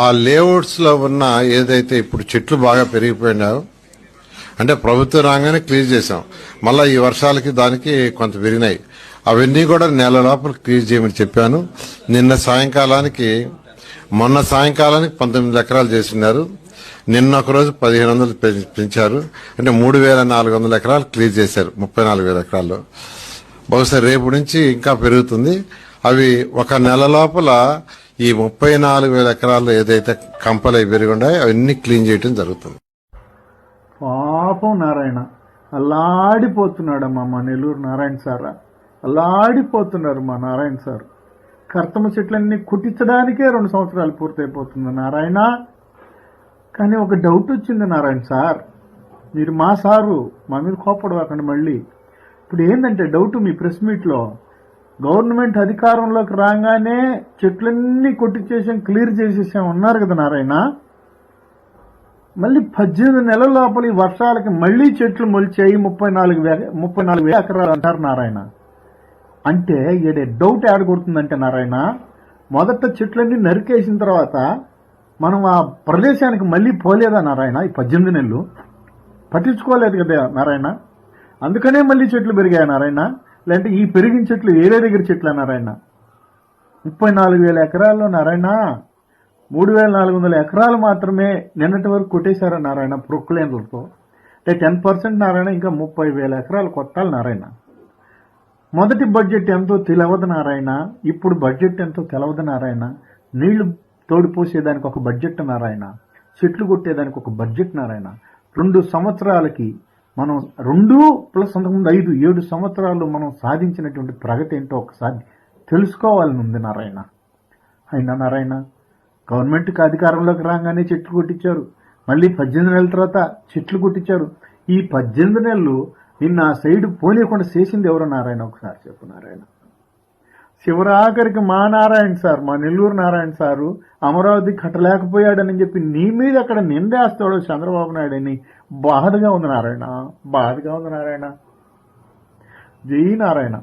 ఆ లేఅవుట్స్లో ఉన్న ఏదైతే ఇప్పుడు చెట్లు బాగా పెరిగిపోయినాయో అంటే ప్రభుత్వం రాగానే క్లీజ్ చేసాం మళ్ళా ఈ వర్షాలకి దానికి కొంత పెరిగినాయి. అవన్నీ కూడా నెల లోపల క్లీజ్ చేయమని చెప్పాను. నిన్న సాయంకాలానికి మొన్న సాయంకాలానికి పంతొమ్మిది ఎకరాలు చేసినారు. నిన్న ఒక రోజు పదిహేను వందలు పెంచారు. అంటే మూడు వేల నాలుగు వందల ఎకరాలు క్లీజ్ చేశారు. ముప్పై నాలుగు వేల ఎకరాల్లో. బహుశా రేపు నుంచి ఇంకా పెరుగుతుంది. అవి ఒక నెల లోపల ఈ ముప్పై నాలుగు వేల ఎకరాల్లో ఏదైతే కంపలు పెరిగి ఉన్నాయో అవన్నీ క్లీన్ చేయడం జరుగుతుంది. పాపం నారాయణ. అల్లాడిపోతున్నాడమ్మా మా నెల్లూరు నారాయణ సార్. అల్లాడిపోతున్నారు మా నారాయణ సార్. కర్తమ చెట్లన్నీ కుట్టించడానికే రెండు సంవత్సరాలు పూర్తయిపోతుంది నారాయణ. కానీ ఒక డౌట్ వచ్చింది నారాయణ సార్. మీరు మా సారు మా మీద కోపడవాకండి మళ్ళీ. ఇప్పుడు ఏంటంటే డౌట్ మీ ప్రెస్ మీట్లో. గవర్నమెంట్ అధికారంలోకి రాగానే చెట్లన్నీ కొట్టించేసాం క్లియర్ చేసేసాం. ఉన్నారు కదా నారాయణ. మళ్ళీ పద్దెనిమిది నెలల లోపల ఈ వర్షాలకి మళ్ళీ చెట్లు మొలిచాయి. ముప్పై నాలుగు వేల ముప్పై నాలుగు వేల ఎకరాలు అంటారు నారాయణ. అంటే ఈడ డౌట్ యాడ్ కొడుతుందంటే నారాయణ మొదట చెట్లన్నీ నరికేసిన తర్వాత మనం ఆ ప్రదేశానికి మళ్ళీ పోలేదా నారాయణ? ఈ పద్దెనిమిది నెలలు. పట్టించుకోలేదు కదా నారాయణ. అందుకనే మళ్ళీ చెట్లు పెరిగాయి నారాయణ. లేదంటే ఈ పెరిగిన చెట్లు వేరే దగ్గర చెట్లు నారాయణ? ముప్పై నాలుగు వేల ఎకరాల్లో నారాయణ. మూడు వేల నాలుగు వందల ఎకరాలు మాత్రమే నిన్నటి వరకు కొట్టేశారు నారాయణ ప్రొక్లేన్లతో? అంటే టెన్ పర్సెంట్ నారాయణ ఇంకా ముప్పై వేల ఎకరాలు కొట్టాలి నారాయణ. మొదటి బడ్జెట్ ఎంతో తెలవదు నారాయణ ఇప్పుడు బడ్జెట్ ఎంతో తెలవదు నారాయణ. నీళ్ళు తోడిపోసేదానికి ఒక బడ్జెట్ నారాయణ చెట్లు కొట్టేదానికి ఒక బడ్జెట్ నారాయణ. రెండు సంవత్సరాలకి మనం రెండు ప్లస్ అంతకుముందు ఐదు ఏడు సంవత్సరాలు మనం సాధించినటువంటి ప్రగతి ఏంటో ఒకసారి తెలుసుకోవాలని ఉంది నారాయణ. అయినా నారాయణ గవర్నమెంట్కి అధికారంలోకి రాగానే చెట్లు కొట్టించారు. మళ్ళీ పద్దెనిమిది నెలల తర్వాత చెట్లు కొట్టించారు. ఈ పద్దెనిమిది నెలలు నిన్న ఆ సైడ్ పోనీయకుండా చేసింది ఎవరో నారాయణ? ఒకసారి చెప్పు నారాయణ. శివరాఖరికి మా నారాయణ సార్ మా నెల్లూరు నారాయణ సారు అమరావతి కట్టలేకపోయాడని చెప్పి నీ మీద అక్కడ నిందేస్తాడు చంద్రబాబు నాయుడు అని బాధగా ఉంది నారాయణ బాధగా ఉంది నారాయణ. జై నారాయణ.